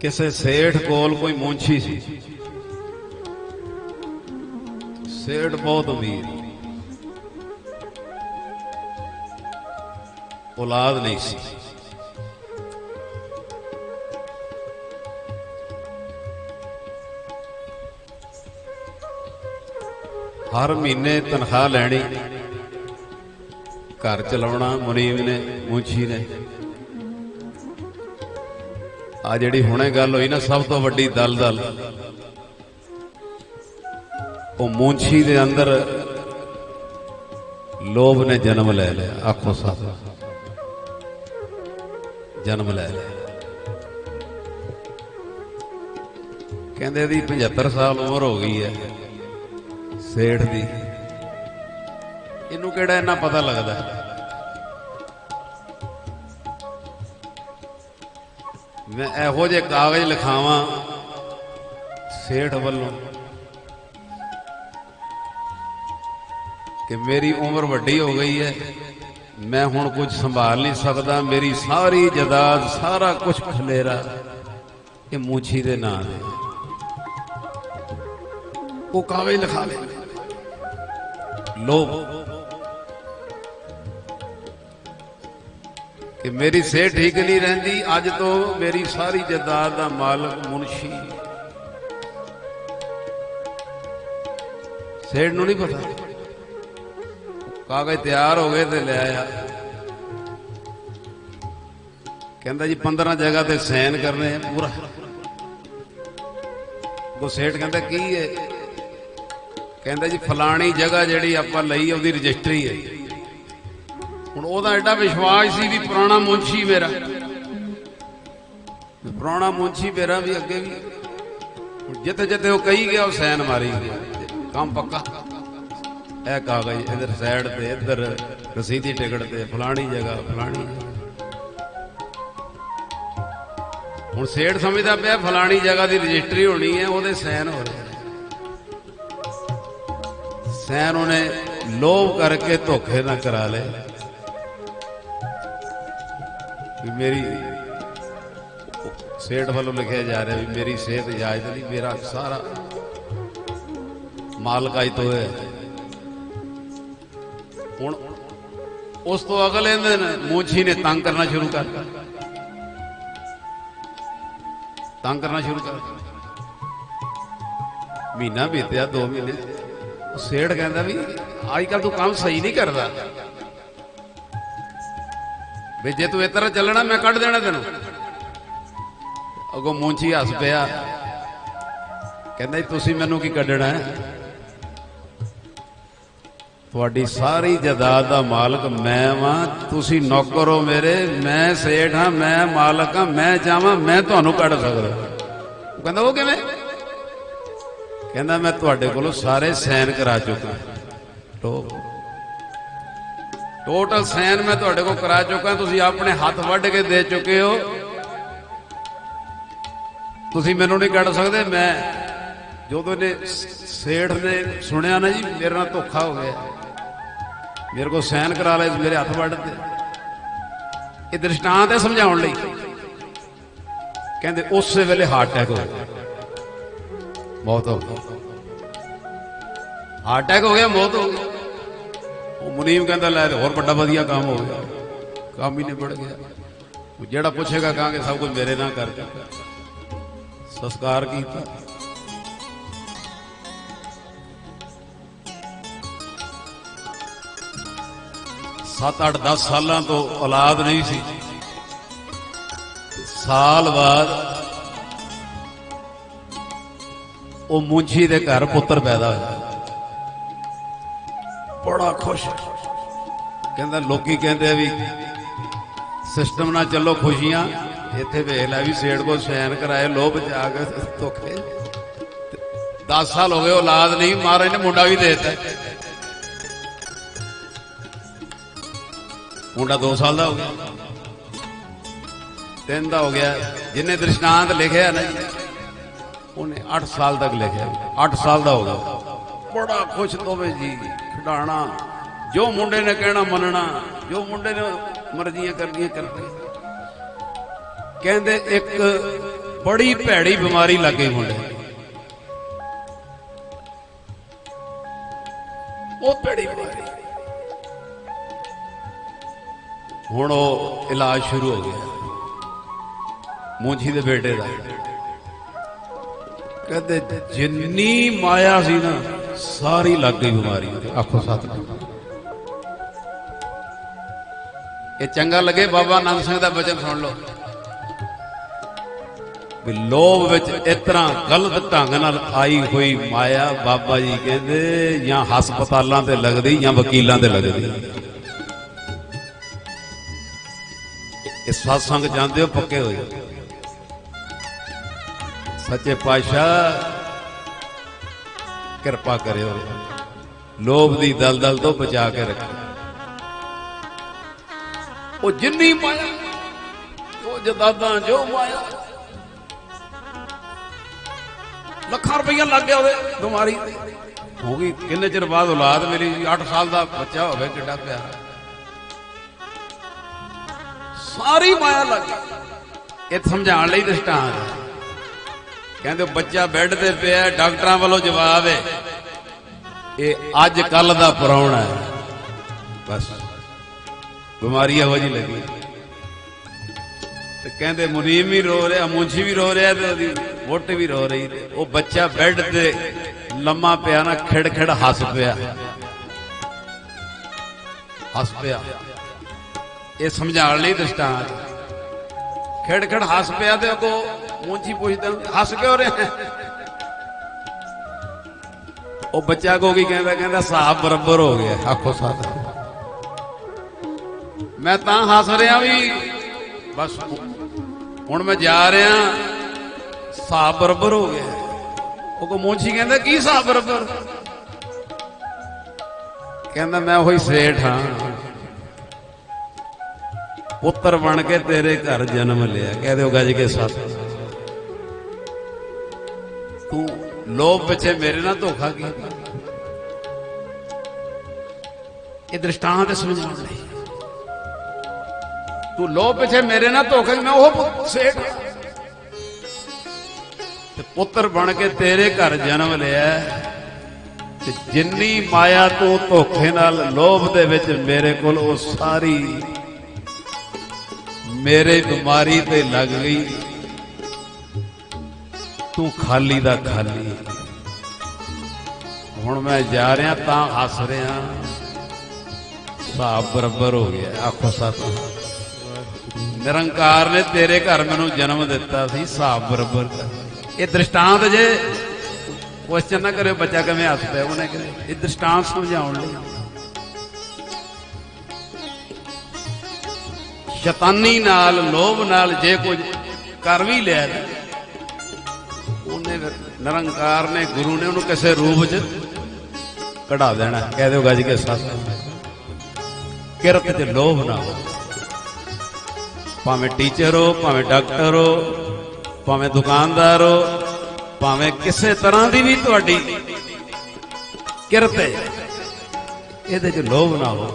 ਕਿਸੇ ਸੇਠ ਕੋਲ ਕੋਈ ਮੁੰਸ਼ੀ ਸੀ। ਸੇਠ ਬਹੁਤ ਅਮੀਰ। ਔਲਾਦ ਨਹੀਂ ਸੀ। ਹਰ ਮਹੀਨੇ ਤਨਖਾਹ ਲੈਣੀ। ਘਰ ਚਲਾਉਣਾ, ਮੁਨੀਮ ਨੇ ਮੁੰਸ਼ੀ ਨੇ। ਆ ਜਿਹੜੀ ਹੁਣੇ ਗੱਲ ਹੋਈ ਨਾ, ਸਭ ਤੋਂ ਵੱਡੀ ਦਲਦਲ। ਉਹ ਮੁੰਸ਼ੀ ਦੇ ਅੰਦਰ ਲੋਭ ਨੇ ਜਨਮ ਲੈ ਲਿਆ, ਆਖੋ ਸਭ। ਜਨਮ ਲੈ ਲਿਆ। ਕਹਿੰਦੇ ਦੀ 75 ਸਾਲ ਉਮਰ ਹੋ ਗਈ ਹੈ, ਸੇਠ ਦੀ। ਇਹਨੂੰ ਕਿਹੜਾ ਇੰਨਾ ਪਤਾ ਲੱਗਦਾ? ਮੈਂ ਇਹੋ ਜਿਹੇ ਕਾਗਜ਼ ਲਿਖਾਵਾਂ ਸੇਠ ਵੱਲੋਂ ਕਿ ਮੇਰੀ ਉਮਰ ਵੱਡੀ ਹੋ ਗਈ ਹੈ, ਮੈਂ ਹੁਣ ਕੁਝ ਸੰਭਾਲ ਨਹੀਂ ਸਕਦਾ, ਮੇਰੀ ਸਾਰੀ ਜਾਇਦਾਦ ਸਾਰਾ ਕੁਝ ਖਲੇਰਾ ਇਹ ਮੂਛੀ ਦੇ ਨਾਂ ਦੇ ਉਹ ਕਾਗਜ਼ ਲਿਖਾ ਲੈ ਲੋਭ ਕਿ ਮੇਰੀ ਸਿਹਤ ਠੀਕ ਨਹੀਂ ਰਹਿੰਦੀ, ਅੱਜ ਤੋਂ ਮੇਰੀ ਸਾਰੀ ਜਾਇਦਾਦ ਦਾ ਮਾਲਕ ਮੁਨਸ਼ੀ। ਸੇਠ ਨੂੰ ਨਹੀਂ ਪਤਾ। ਕਾਗਜ਼ ਤਿਆਰ ਹੋ ਗਏ ਤੇ ਲੈ ਆਇਆ। ਕਹਿੰਦਾ ਜੀ 15 ਜਗ੍ਹਾ ਤੇ ਸੈਨ ਕਰਨੇ ਆ ਪੂਰਾ। ਉਹ ਸੇਠ ਕਹਿੰਦਾ, ਕੀ ਹੈ ਕਹਿੰਦਾ ਜੀ, ਫਲਾਣੀ ਜਗ੍ਹਾ ਜਿਹੜੀ ਆਪਾਂ ਲਈ ਉਹਦੀ ਰਜਿਸਟਰੀ ਹੈ ਹੁਣ ਉਹਦਾ ਐਡਾ ਵਿਸ਼ਵਾਸ ਸੀ ਵੀ ਪੁਰਾਣਾ ਮੁੰਸ਼ੀ ਮੇਰਾ। ਪੁਰਾਣਾ ਮੁੰਸ਼ੀ ਮੇਰਾ ਵੀ ਅੱਗੇ ਵੀ ਜਿੱਥੇ ਜਿੱਥੇ ਉਹ ਕਹੀ ਗਿਆ, ਉਹ ਸੈਨ ਮਾਰੀ ਗਿਆ। ਕੰਮ ਪੱਕਾ। ਇਹ ਕਾਗਜ਼ ਇਧਰ ਸਾਈਡ ਤੇ, ਇਧਰ ਰਸੀਦੀ ਟਿਕਟ ਤੇ, ਫਲਾਣੀ ਜਗ੍ਹਾ, ਫਲਾਣੀ। ਹੁਣ ਸੇਠ ਸਮਝਦਾ ਪਿਆ ਫਲਾਣੀ ਜਗ੍ਹਾ ਦੀ ਰਜਿਸਟਰੀ ਹੋਣੀ ਹੈ, ਉਹਦੇ ਸੈਨ ਹੋ ਰਹੇ ਸੈਨ ਉਹਨੇ ਲੋਭ ਕਰਕੇ ਧੋਖੇ ਨਾ ਕਰਾ ਲਏ। ਵੀ ਮੇਰੀ ਸੇਠ ਵੱਲੋਂ ਲਿਖਿਆ ਜਾ ਰਿਹਾ ਵੀ ਮੇਰੀ ਸਿਹਤ ਇਜਾਜ਼ਤ ਨਹੀਂ, ਮੇਰਾ ਸਾਰਾ ਮਾਲਕ ਅਜ ਤੋਂ ਹੈ ਹੁਣ ਉਸ ਤੋਂ ਅਗਲੇ ਦਿਨ ਮੂਛੀ ਨੇ ਤੰਗ ਕਰਨਾ ਸ਼ੁਰੂ ਕਰ ਤੰਗ ਕਰਨਾ ਸ਼ੁਰੂ ਕਰ ਮਹੀਨਾ ਬੀਤਿਆ 2 ਮਹੀਨੇ। ਉਹ ਸੇਠ ਕਹਿੰਦਾ ਵੀ, ਅੱਜ ਕੱਲ ਤੂੰ ਕੰਮ ਸਹੀ ਨਹੀਂ ਕਰਦਾ। ਵੀ ਜੇ ਤੂੰ ਇਸ ਤਰ੍ਹਾਂ ਚੱਲਣਾ, ਮੈਂ ਕੱਢ ਦੇਣਾ ਤੈਨੂੰ। ਅਗੋ ਮੂੰਚੀ ਹੱਸ ਪਿਆ। ਕਹਿੰਦਾ ਤੁਸੀਂ ਮੈਨੂੰ ਕੀ ਕੱਢਣਾ ਹੈ? ਤੁਹਾਡੀ ਸਾਰੀ ਜਾਇਦਾਦ ਦਾ ਮਾਲਕ ਮੈਂ ਵਾਂ। ਤੁਸੀਂ ਨੌਕਰ ਹੋ ਮੇਰੇ, ਮੈਂ ਸੇਠ ਹਾਂ, ਮੈਂ ਮਾਲਕ ਹਾਂ, ਮੈਂ ਚਾਹਾਂ ਮੈਂ ਤੁਹਾਨੂੰ ਕੱਢ ਸਕਦਾ। ਉਹ ਕਹਿੰਦਾ, ਉਹ ਕਿਵੇਂ? ਕਹਿੰਦਾ, ਮੈਂ ਤੁਹਾਡੇ ਕੋਲੋਂ ਸਾਰੇ ਸਾਈਨ ਕਰਾ ਚੁੱਕਾ। ਟੋ ਟੋਟਲ ਸਾਈਨ ਮੈਂ ਤੁਹਾਡੇ ਕੋਲ ਕਰਾ ਚੁੱਕਾ, ਤੁਸੀਂ ਆਪਣੇ ਹੱਥ ਵੱਢ ਕੇ ਦੇ ਚੁੱਕੇ ਹੋ। ਤੁਸੀਂ ਮੈਨੂੰ ਨਹੀਂ ਕੱਢ ਸਕਦੇ, ਮੈਂ ਜਦੋਂ ਨੇ ਸੇਠ ਨੇ ਸੁਣਿਆ ਨਾ ਜੀ, ਮੇਰੇ ਨਾਲ ਧੋਖਾ ਹੋ ਗਿਆ। ਮੇਰੇ ਕੋਲ ਸਾਈਨ ਕਰਾ ਲਏ, ਮੇਰੇ ਹੱਥ ਵੱਢ ਤੇ ਇਹ ਦ੍ਰਿਸ਼ਟਾਂਤ ਹੈ ਸਮਝਾਉਣ ਲਈ। ਕਹਿੰਦੇ, ਉਸੇ ਵੇਲੇ ਹਾਰਟ ਅਟੈਕ ਹੋ ਗਿਆ। ਮੌਤ ਹੋ ਗਈ। ਹਾਰਟ ਅਟੈਕ ਹੋ ਗਿਆ, ਮੌਤ ਹੋ ਗਈ। ਉਹ ਮੁਨੀਮ ਕਹਿੰਦਾ, ਲੈ ਤੇ ਹੋਰ ਵੱਡਾ ਵਧੀਆ ਕੰਮ ਹੋ ਗਿਆ। ਕੰਮ ਹੀ ਨਿਬੜ ਗਿਆ। ਉਹ ਜਿਹੜਾ ਪੁੱਛੇਗਾ ਕਹਾਂਗੇ, ਸਭ ਕੁਝ ਮੇਰੇ ਨਾਲ ਕਰ ਸੰਸਕਾਰ ਕੀਤਾ। ਸੱਤ ਅੱਠ 10 ਸਾਲਾਂ ਤੋਂ ਔਲਾਦ ਨਹੀਂ ਸੀ। ਸਾਲ ਬਾਅਦ ਉਹ ਮੁੰਸ਼ੀ ਦੇ ਘਰ ਪੁੱਤਰ ਪੈਦਾ ਹੋਇਆ। ਬੜਾ ਖੁਸ਼। ਕਹਿੰਦਾ, ਲੋਕੀ ਕਹਿੰਦੇ ਵੀ ਸਿਸਟਮ ਨਾਲ ਚੱਲੋ ਖੁਸ਼ੀਆਂ। ਇੱਥੇ ਵੇਖ ਲੈ ਵੀ ਸੇੜ ਕੋ ਸੈਨ ਕਰਾਏ, ਲੋਭ ਚ ਕੇ ਧੋਖੇ 10 ਸਾਲ ਹੋ ਗਏ ਔਲਾਦ ਨਹੀਂ, ਮਹਾਰਾਜ ਨੇ ਮੁੰਡਾ ਵੀ ਦੇ ਦਿੱਤਾ। ਮੁੰਡਾ 2 ਸਾਲ ਦਾ ਹੋ ਗਿਆ। ਤਿੰਨ ਦਾ ਹੋ ਗਿਆ। ਜਿੰਨੇ ਦ੍ਰਿਸ਼ਟਾਂਤ ਲਿਖਿਆ ਨਾ ਉਹਨੇ 8 ਸਾਲ ਤੱਕ ਲਿਖਿਆ। 8 ਸਾਲ ਦਾ ਹੋ ਗਿਆ। ਬੜਾ ਖੁਸ਼ ਤੋਵੇ ਜੀ, ਖਿਡਾਣਾ। ਜੋ ਮੁੰਡੇ ਨੇ ਕਹਿਣਾ ਮੰਨਣਾ, ਜੋ ਮੁੰਡੇ ਨੇ ਮਰਜ਼ੀਆਂ ਕਰਨੀਆਂ ਕਰਦੇ ਕਹਿੰਦੇ ਇੱਕ ਬੜੀ ਭੈੜੀ ਬਿਮਾਰੀ ਲੱਗੇ ਗਈ ਮੁੰਡੇ ਨੂੰ। ਭੈੜੀ ਬਿਮਾਰੀ। ਹੁਣ ਉਹ ਇਲਾਜ ਸ਼ੁਰੂ ਹੋ ਗਿਆ। ਮੂੰਜੀ ਦੇ ਬੇਟੇ ਦਾ। ਕਹਿੰਦੇ ਜਿੰਨੀ ਮਾਇਆ ਸੀ ਨਾ ਸਾਰੀ ਲੱਗ ਗਈ ਬਿਮਾਰੀ। ਆਖੋ ਸਤਿ ਇਹ ਚੰਗਾ ਲੱਗੇ ਬਾਬਾ ਆਨੰਦ ਸਿੰਘ ਦਾ ਬਚਨ ਸੁਣ ਲਓ। ਵੀ ਲੋਭ ਵਿੱਚ ਇਸ ਤਰ੍ਹਾਂ ਗਲਤ ਢੰਗ ਨਾਲ ਆਈ ਹੋਈ ਮਾਇਆ ਬਾਬਾ ਜੀ ਕਹਿੰਦੇ ਜਾਂ ਹਸਪਤਾਲਾਂ ਤੇ ਲੱਗਦੀ ਜਾਂ ਵਕੀਲਾਂ ਤੇ ਲੱਗਦੀ। ਇਹ satsang ਜਾਂਦੇ ਹੋ ਪੱਕੇ ਹੋਏ। ਸੱਚੇ ਪਾਤਸ਼ਾਹ ਕਿਰਪਾ ਕਰਿਓ। ਲੋਭ ਦੀ ਦਲਦਲ ਤੋਂ ਬਚਾ ਕੇ ਰੱਖੋ ਉਹ ਜਿੰਨੀ ਮਾਇਆ, ਉਹ ਜਦਾਦਾਂ ਜੋ ਮਾਇਆ। ਲੱਖਾਂ ਰੁਪਈਆ ਲੱਗ ਗਿਆ ਉਹਦੇ ਬਿਮਾਰੀ। ਤੇ ਹੋ ਗਈ, ਕਿੰਨੇ ਚਿਰ ਬਾਅਦ ਔਲਾਦ ਮੇਰੀ 8 ਸਾਲ ਦਾ ਬੱਚਾ ਹੋਵੇ, ਕਿੱਡਾ ਪਿਆਰਾ। ਸਾਰੀ ਮਾਇਆ ਲੱਗ ਗਈ। ਇਹ ਸਮਝਾਉਣ ਲਈ ਦ੍ਰਿਸ਼ਟਾਂਤ ਹੈ। ਕਹਿੰਦੇ ਬੱਚਾ ਬੈੱਡ ਤੇ ਪਿਆ ਡਾਕਟਰਾਂ ਵੱਲੋਂ ਜਵਾਬ ਹੈ। ਇਹ ਅੱਜ ਕੱਲ ਦਾ ਪਰੌਣਾ ਹੈ। ਬਸ। ਬਿਮਾਰੀ ਇਹੋ ਲੱਗੀ। ਤੇ ਕਹਿੰਦੇ ਮੁਨੀਮ ਵੀ ਰੋ ਰਿਹਾ ਮੁੰਸ਼ੀ ਵੀ ਰੋ ਰਿਹਾ ਤੇ ਉਹਦੀ ਵੋਟ ਵੀ ਰੋ ਰਹੀ ਤੇ ਉਹ ਬੱਚਾ ਬੈੱਡ ਤੇ ਲੰਮਾ ਪਿਆ ਨਾ ਖਿੜ ਖਿੜ ਹੱਸ ਪਿਆ। ਹੱਸ ਪਿਆ। ਇਹ ਸਮਝਾਉਣ ਲਈ ਦ੍ਰਿਸ਼ਟਾਂਤ। ਖਿੜ ਖਿੜ ਹੱਸ ਪਿਆ ਤੇ ਉਹ ਮੁੰਸ਼ੀ ਪੁੱਛਦਾ ਹੱਸ ਕਿਉਂ ਰਿਹਾ? ਉਹ ਬੱਚਾ ਕੋ ਕੀ ਕਹਿੰਦਾ ਕਹਿੰਦਾ ਹਿਸਾਬ ਬਰਾਬਰ ਹੋ ਗਿਆ। ਆਖੋ ਸਾਥ। ਮੈਂ ਤਾਂ ਹੱਸ ਰਿਹਾ ਵੀ ਬਸ ਹੁਣ ਮੈਂ ਜਾ ਰਿਹਾ ਹਿਸਾਬ ਬਰਾਬਰ ਹੋ ਗਿਆ। ਉਹ ਕੋ ਮੁੰਸ਼ੀ ਕਹਿੰਦਾ ਕੀ ਹਿਸਾਬ ਬਰਾਬਰ? ਕਹਿੰਦਾ ਮੈਂ ਉਹੀ ਸੇਠ ਹਾਂ। ਪੁੱਤਰ ਬਣ ਕੇ ਤੇਰੇ ਘਰ ਜਨਮ ਲਿਆ। ਕਹਦੇ ਹੋ ਗੱਜ ਕੇ ਸੱਤ ਤੂੰ ਲੋਭ ਪਿੱਛੇ ਮੇਰੇ ਨਾਲ ਧੋਖਾ ਕੀਤਾ ਇਹ ਦ੍ਰਿਸ਼ਟਾਂਤ ਸਮਝਾਉਣ ਲਈ ਤੂੰ ਲੋਭ ਪਿੱਛੇ ਮੇਰੇ ਨਾਲ ਧੋਖਾ ਮੈਂ ਉਹ ਸੇਠ। ਤੇ ਪੁੱਤਰ ਬਣ ਕੇ ਤੇਰੇ ਘਰ ਜਨਮ ਲਿਆ ਤੇ ਜਿੰਨੀ ਮਾਇਆ ਤੂੰ ਧੋਖੇ ਨਾਲ ਲੋਭ ਦੇ ਵਿੱਚ ਮੇਰੇ ਕੋਲ ਉਹ ਸਾਰੀ ਮੇਰੇ ਬਿਮਾਰੀ ਤੇ ਲੱਗ ਗਈ। ਤੂੰ ਖਾਲੀ ਦਾ ਖਾਲੀ। ਹੁਣ ਮੈਂ ਜਾ ਰਿਹਾ ਤਾਂ ਹੱਸ ਰਿਹਾ। ਹਿਸਾਬ ਬਰਾਬਰ ਹੋ ਗਿਆ, ਆਖੋ ਸਤ ਨਿਰੰਕਾਰ ਨੇ ਤੇਰੇ ਘਰ ਮੈਨੂੰ ਜਨਮ ਦਿੱਤਾ ਸੀ, ਹਿਸਾਬ ਬਰਾਬਰ। ਇਹ ਦ੍ਰਿਸ਼ਟਾਂਤ ਜੇ ਕੁਐਸਚਨ ਨਾ ਕਰਿਓ, ਬੱਚਾ ਕਿਵੇਂ ਹੱਸ ਪਿਆ ਉਹਨੇ ਕਿ ਇਹ ਦ੍ਰਿਸ਼ਟਾਂਤ ਸਮਝਾਉਣ ਲਈ। ਸ਼ੈਤਾਨੀ ਨਾਲ, ਲੋਭ ਨਾਲ ਜੇ ਕੁਝ ਕਰ ਵੀ ਲਿਆ ਨਿਰੰਕਾਰ ਨੇ ਗੁਰੂ ਨੇ ਉਹਨੂੰ ਕਿਸੇ ਰੂਪ 'ਚ ਕਢਾ ਦੇਣਾ। ਕਹਿ ਦਿਓ ਗੱਜ ਕੇ ਸੱਸ। ਕਿਰਤ 'ਚ ਲੋਭ ਨਾ ਹੋ ਭਾਵੇਂ ਟੀਚਰ ਹੋ, ਭਾਵੇਂ ਡਾਕਟਰ ਹੋ, ਭਾਵੇਂ ਦੁਕਾਨਦਾਰ ਹੋ, ਭਾਵੇਂ ਕਿਸੇ ਤਰ੍ਹਾਂ ਦੀ ਵੀ ਤੁਹਾਡੀ ਕਿਰਤ ਹੈ। ਇਹਦੇ 'ਚ ਲੋਭ ਨਾ ਹੋ